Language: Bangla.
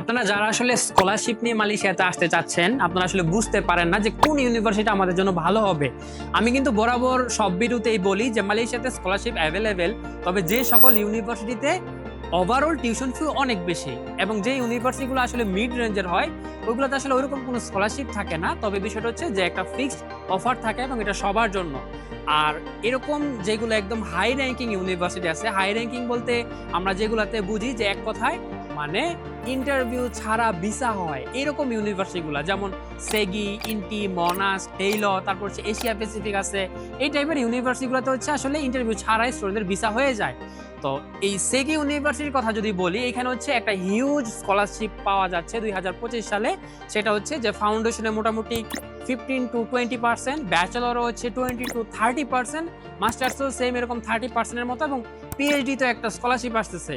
আপনারা যারা আসলে স্কলারশিপ নিয়ে মালয়েশিয়াতে আসতে চাচ্ছেন, আপনারা আসলে বুঝতে পারেন না যে কোন ইউনিভার্সিটি আমাদের জন্য ভালো হবে। আমি কিন্তু বরাবর সব ভিডিওতেই বলি যে মালয়েশিয়াতে স্কলারশিপ অ্যাভেলেবেল তবে যে সকল ইউনিভার্সিটিতে ওভারঅল টিউশন ফি অনেক বেশি এবং যে ইউনিভার্সিটিগুলো আসলে মিড রেঞ্জের হয়, ওইগুলোতে আসলে ওইরকম কোনো স্কলারশিপ থাকে না। তবে বিষয়টা হচ্ছে যে একটা ফিক্সড অফার থাকে এবং এটা সবার জন্য। আর এরকম যেগুলো একদম হাই র্যাঙ্কিং ইউনিভার্সিটি আছে হাই র্যাঙ্কিং বলতে আমরা যেগুলাতে বুঝি যে এক কথায় মানে ইন্টারভিউ ছাড়া ভিসা হয়। এরকম ইউনিভার্সিটিগুলো যেমন সেগি ইন্টি মনাস টেইল তারপর হচ্ছে এশিয়া প্যাসিফিক আছে। এই টাইপের ইউনিভার্সিটিগুলোতে হচ্ছে আসলে ইন্টারভিউ ছাড়াই স্টুডেন্টদের ভিসা হয়ে যায়। তো এই সেগি ইউনিভার্সিটির কথা যদি বলি, এখানে হচ্ছে একটা হিউজ স্কলারশিপ পাওয়া যাচ্ছে দুই হাজার পঁচিশ সালে। সেটা হচ্ছে যে ফাউন্ডেশনে মোটামুটি ফিফটিন টু টোয়েন্টি পার্সেন্ট ব্যাচেলরও হচ্ছে টোয়েন্টি টু থার্টি পার্সেন্ট মাস্টার্সও সেম এরকম থার্টি পার্সেন্টের মতো এবং পিএইচডি তো একটা স্কলারশিপ আসতেছে।